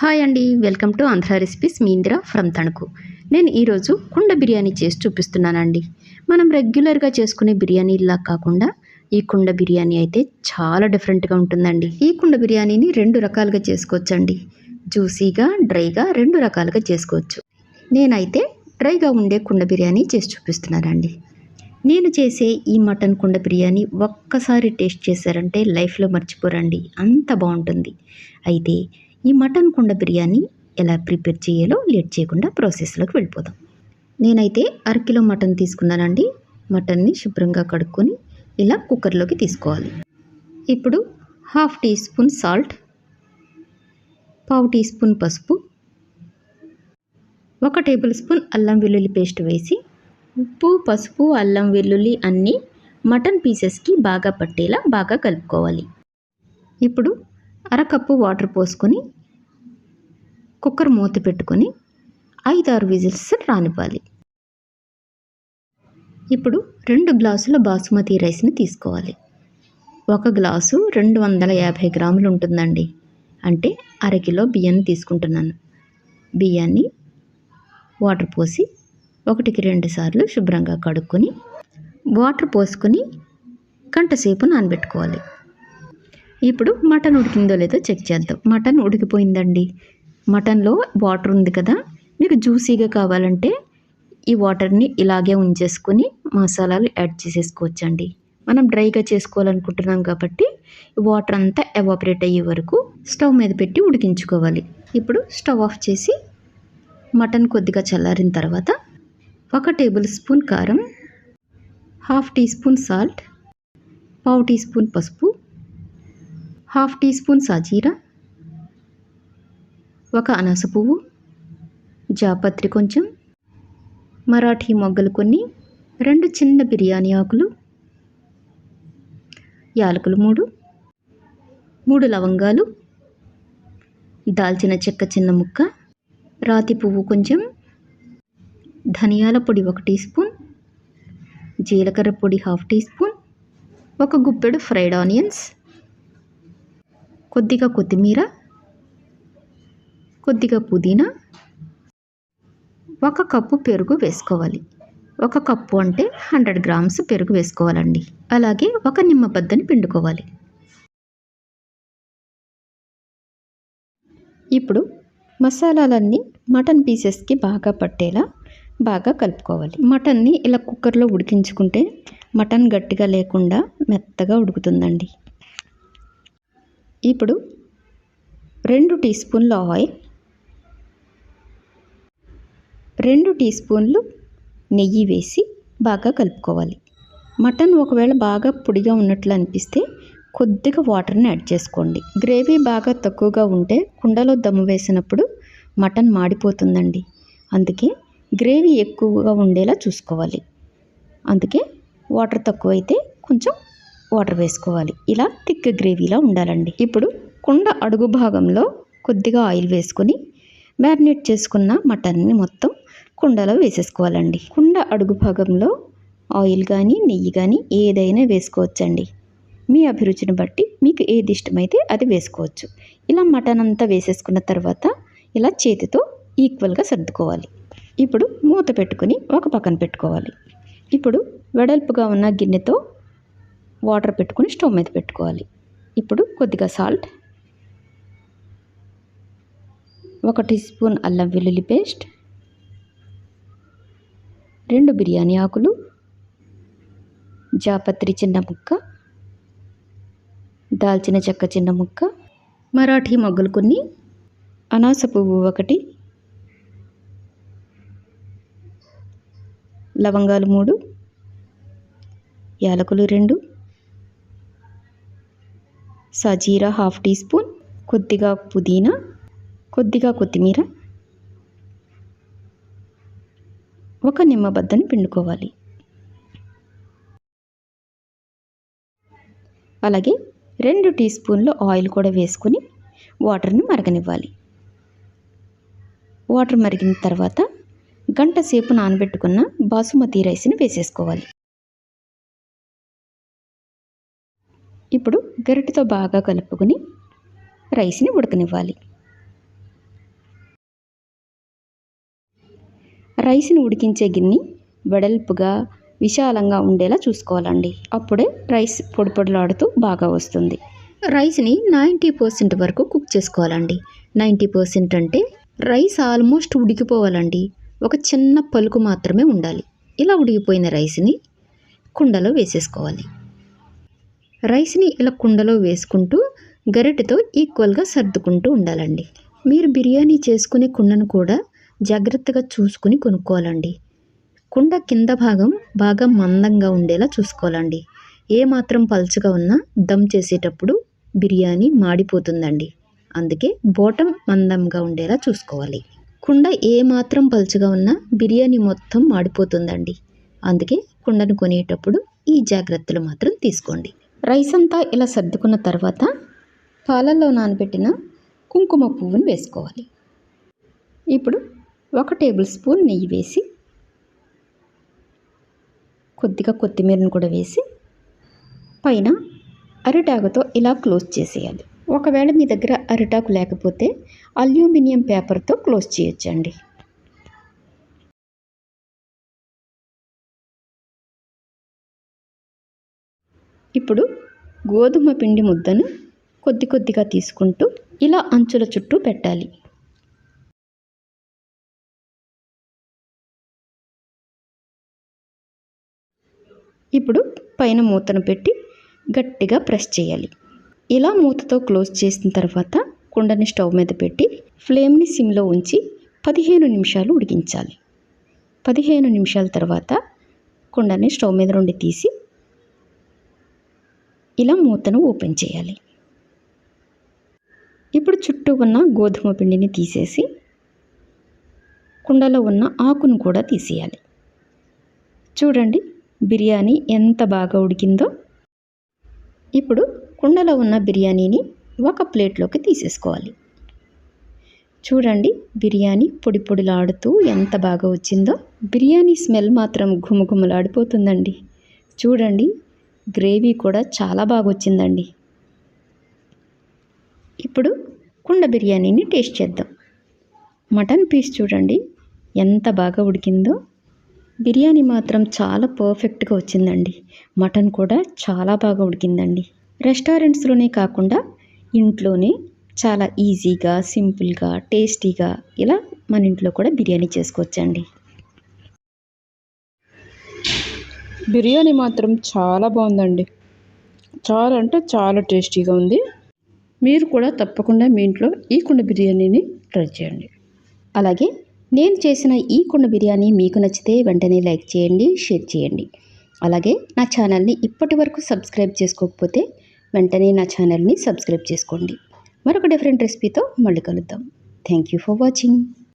Hi అండి welcome to Andhra recipes. మీ Indira from Tanuku. నేను ఈరోజు కుండ బిర్యానీ చేసి చూపిస్తున్నానండి. మనం రెగ్యులర్గా చేసుకునే బిర్యానీలా కాకుండా ఈ కుండ బిర్యానీ అయితే చాలా డిఫరెంట్గా ఉంటుందండి. ఈ కుండ బిర్యానీని రెండు రకాలుగా చేసుకోవచ్చండి. జ్యూసీగా డ్రైగా రెండు రకాలుగా చేసుకోవచ్చు. నేనైతే డ్రైగా ఉండే కుండ బిర్యానీ చేసి చూపిస్తున్నానండి. నేను చేసే ఈ మటన్ కుండ బిర్యానీ ఒక్కసారి టేస్ట్ చేశారంటే లైఫ్లో మర్చిపోరండి. అంత బాగుంటుంది. అయితే ఈ మటన్ కుండ బిర్యానీ ఎలా ప్రిపేర్ చేయాలో లేట్ చేయకుండా ప్రాసెస్లోకి వెళ్ళిపోదాం. నేనైతే అరకిలో మటన్ తీసుకున్నానండి. మటన్ని శుభ్రంగా కడుక్కొని ఇలా కుక్కర్లోకి తీసుకోవాలి. ఇప్పుడు హాఫ్ టీ స్పూన్ సాల్ట్ పావు టీ స్పూన్ పసుపు ఒక టేబుల్ స్పూన్ అల్లం వెల్లుల్లి పేస్ట్ వేసి ఉప్పు పసుపు అల్లం వెల్లుల్లి అన్నీ మటన్ పీసెస్కి బాగా పట్టేలా బాగా కలుపుకోవాలి. ఇప్పుడు అరకప్పు వాటర్ పోసుకొని కుక్కర్ మూత పెట్టుకొని ఐదారు విజిల్స్ రానివ్వాలి. ఇప్పుడు రెండు గ్లాసుల బాసుమతి రైస్ని తీసుకోవాలి. ఒక గ్లాసు రెండు వందల యాభై గ్రాములు ఉంటుందండి. అంటే అరకిలో బియ్యాన్ని తీసుకుంటున్నాను. బియ్యాన్ని వాటర్ పోసి ఒకటికి రెండు సార్లు శుభ్రంగా కడుక్కొని వాటర్ పోసుకొని గంటసేపు నానబెట్టుకోవాలి. ఇప్పుడు మటన్ ఉడికిందో లేదో చెక్ చేద్దాం. మటన్ ఉడికిపోయిందండి. మటన్లో వాటర్ ఉంది కదా మీకు జ్యూసీగా కావాలంటే ఈ వాటర్ని ఇలాగే ఉంచేసుకొని మసాలాలు యాడ్ చేసేసుకోవచ్చండి. మనం డ్రైగా చేసుకోవాలనుకుంటున్నాం కాబట్టి వాటర్ అంతా ఎవాపరేట్ అయ్యే వరకు స్టవ్ మీద పెట్టి ఉడికించుకోవాలి. ఇప్పుడు స్టవ్ ఆఫ్ చేసి మటన్ కొద్దిగా చల్లారిన తర్వాత ఒక టేబుల్ స్పూన్ కారం హాఫ్ టీ స్పూన్ సాల్ట్ పావు టీ స్పూన్ పసుపు హాఫ్ టీ స్పూన్ సాజీరా ఒక అనాస పువ్వు జాపత్రి కొంచెం మరాఠీ మొగ్గలు కొన్ని రెండు చిన్న బిర్యానీ ఆకులు యాలకులు మూడు మూడు లవంగాలు దాల్చిన చెక్క చిన్న ముక్క రాతి పువ్వు కొంచెం ధనియాల పొడి ఒక టీ స్పూన్ జీలకర్ర పొడి హాఫ్ టీ స్పూన్ ఒక గుప్పెడు ఫ్రైడ్ ఆనియన్స్ కొద్దిగా కొత్తిమీర కొద్దిగా పుదీనా ఒక కప్పు పెరుగు వేసుకోవాలి. ఒక కప్పు అంటే హండ్రెడ్ గ్రామ్స్ పెరుగు వేసుకోవాలండి. అలాగే ఒక నిమ్మబద్దని పిండుకోవాలి. ఇప్పుడు మసాలాలన్నీ మటన్ పీసెస్కి బాగా పట్టేలా బాగా కలుపుకోవాలి. మటన్ని ఇలా కుక్కర్లో ఉడికించుకుంటే మటన్ గట్టిగా లేకుండా మెత్తగా ఉడుకుతుందండి. ఇప్పుడు రెండు టీ స్పూన్ల ఆయిల్ రెండు టీ స్పూన్లు నెయ్యి వేసి బాగా కలుపుకోవాలి. మటన్ ఒకవేళ బాగా పొడిగా ఉన్నట్లు అనిపిస్తే కొద్దిగా వాటర్ని యాడ్ చేసుకోండి. గ్రేవీ బాగా తక్కువగా ఉంటే కుండలో దమ్ము వేసినప్పుడు మటన్ మాడిపోతుందండి. అందుకే గ్రేవీ ఎక్కువగా ఉండేలా చూసుకోవాలి. అందుకే వాటర్ తక్కువైతే కొంచెం వాటర్ వేసుకోవాలి. ఇలా థిక్ గ్రేవీలా ఉండాలండి. ఇప్పుడు కుండ అడుగు భాగంలో కొద్దిగా ఆయిల్ వేసుకొని మ్యారినేట్ చేసుకున్న మటన్ని మొత్తం కుండలో వేసేసుకోవాలండి. కుండ అడుగు భాగంలో ఆయిల్ కానీ నెయ్యి కానీ ఏదైనా వేసుకోవచ్చండి. మీ అభిరుచిని బట్టి మీకు ఏది ఇష్టమైతే అది వేసుకోవచ్చు. ఇలా మటన్ అంతా వేసేసుకున్న తర్వాత ఇలా చేతితో ఈక్వల్గా సర్దుకోవాలి. ఇప్పుడు మూత పెట్టుకుని ఒక పక్కన పెట్టుకోవాలి. ఇప్పుడు వెడల్పుగా ఉన్న గిన్నెతో వాటర్ పెట్టుకుని స్టవ్ మీద పెట్టుకోవాలి. ఇప్పుడు కొద్దిగా సాల్ట్ ఒక టీ స్పూన్ అల్లం వెల్లుల్లి పేస్ట్ రెండు బిర్యానీ ఆకులు జాపత్రి చిన్న ముక్క దాల్చిన చెక్క చిన్న ముక్క మరాఠీ మొగ్గలు కొన్ని అనాస పువ్వు ఒకటి లవంగాలు మూడు యాలకులు రెండు సజీరా హాఫ్ టీ స్పూన్ కొద్దిగా పుదీనా కొద్దిగా కొత్తిమీర. ఒక నిమ్మబద్దని పిండుకోవాలి. అలాగే రెండు టీ స్పూన్లు ఆయిల్ కూడా వేసుకొని వాటర్ని మరగనివ్వాలి. వాటర్ మరిగిన తర్వాత గంట సేపు నానబెట్టుకున్న బాసుమతి రైస్ని వేసేసుకోవాలి. ఇప్పుడు గరిటెతో బాగా కలుపుకొని రైస్ని ఉడకనివ్వాలి. రైస్ని ఉడికించే గిన్నె వెడల్పుగా విశాలంగా ఉండేలా చూసుకోవాలండి. అప్పుడే రైస్ పొడిపొడిలాడుతూ బాగా వస్తుంది. రైస్ని నైంటీ పర్సెంట్ వరకు కుక్ చేసుకోవాలండి. నైంటీ పర్సెంట్ అంటే రైస్ ఆల్మోస్ట్ ఉడికిపోవాలండి. ఒక చిన్న పలుకు మాత్రమే ఉండాలి. ఇలా ఉడికిపోయిన రైస్ని కుండలో వేసేసుకోవాలి. రైస్ని ఇలా కుండలో వేసుకుంటూ గరిటెతో ఈక్వల్గా సర్దుకుంటూ ఉండాలండి. మీరు బిర్యానీ చేసుకునే కుండను కూడా జాగ్రత్తగా చూసుకుని కొనుక్కోవాలండి. కుండ కింద భాగం బాగా మందంగా ఉండేలా చూసుకోవాలండి. ఏ మాత్రం పలుచగా ఉన్నా దమ్ చేసేటప్పుడు బిర్యానీ మాడిపోతుందండి. అందుకే బోటం మందంగా ఉండేలా చూసుకోవాలి. కుండ ఏ మాత్రం పలుచగా ఉన్నా బిర్యానీ మొత్తం మాడిపోతుందండి. అందుకే కుండను కొనేటప్పుడు ఈ జాగ్రత్తలు మాత్రం తీసుకోండి. రైస్ అంతా ఇలా సర్దుకున్న తర్వాత పాలల్లో నానబెట్టిన కుంకుమ పువ్వును వేసుకోవాలి. ఇప్పుడు ఒక టేబుల్ స్పూన్ నెయ్యి వేసి కొద్దిగా కొత్తిమీరను కూడా వేసి పైన అరిటాకుతో ఇలా క్లోజ్ చేసేయాలి. ఒకవేళ మీ దగ్గర అరిటాకు లేకపోతే అల్యూమినియం పేపర్తో క్లోజ్ చేయొచ్చండి. ఇప్పుడు గోధుమ పిండి ముద్దను కొద్ది కొద్దిగా తీసుకుంటూ ఇలా అంచుల చుట్టూ పెట్టాలి. ఇప్పుడు పైన మూతను పెట్టి గట్టిగా ప్రెస్ చేయాలి. ఇలా మూతతో క్లోజ్ చేసిన తర్వాత కుండని స్టవ్ మీద పెట్టి ఫ్లేమ్ని సిమ్లో ఉంచి పదిహేను నిమిషాలు ఉడికించాలి. పదిహేను నిమిషాల తర్వాత కుండని స్టవ్ మీద నుండి తీసి ఇలా మూతను ఓపెన్ చేయాలి. ఇప్పుడు చుట్టూ ఉన్న గోధుమ పిండిని తీసేసి కుండలో ఉన్న ఆకును కూడా తీసేయాలి. చూడండి బిర్యానీ ఎంత బాగా ఉడికిందో. ఇప్పుడు కుండలో ఉన్న బిర్యానీని ఒక ప్లేట్లోకి తీసేసుకోవాలి. చూడండి బిర్యానీ పొడి పొడిలాడుతూ ఎంత బాగా వచ్చిందో. బిర్యానీ స్మెల్ మాత్రం ఘుమఘుమలాడిపోతుందండి. చూడండి గ్రేవీ కూడా చాలా బాగా వచ్చిందండి ఇప్పుడు కుండ బిర్యానీని టేస్ట్ చేద్దాం. మటన్ పీస్ చూడండి ఎంత బాగా ఉడికిందో. బిర్యానీ మాత్రం చాలా పర్ఫెక్ట్గా వచ్చిందండి. మటన్ కూడా చాలా బాగా ఉడికిందండి. రెస్టారెంట్స్లోనే కాకుండా ఇంట్లోనే చాలా ఈజీగా సింపుల్గా టేస్టీగా ఇలా మన ఇంట్లో కూడా బిర్యానీ చేసుకోవచ్చండి. బిర్యానీ మాత్రం చాలా బాగుందండి. చాలా అంటే చాలా టేస్టీగా ఉంది. మీరు కూడా తప్పకుండా మీ ఇంట్లో ఈ కుండ బిర్యానీని ట్రై చేయండి. అలాగే నేను చేసిన ఈ కుండ బిర్యానీ మీకు నచ్చితే వెంటనే లైక్ చేయండి షేర్ చేయండి. అలాగే నా ఛానల్ని ఇప్పటి వరకు సబ్స్క్రైబ్ చేసుకోకపోతే వెంటనే నా ఛానల్ని సబ్స్క్రైబ్ చేసుకోండి. మరొక డిఫరెంట్ రెసిపీతో మళ్ళీ కలుద్దాం. Thank you for watching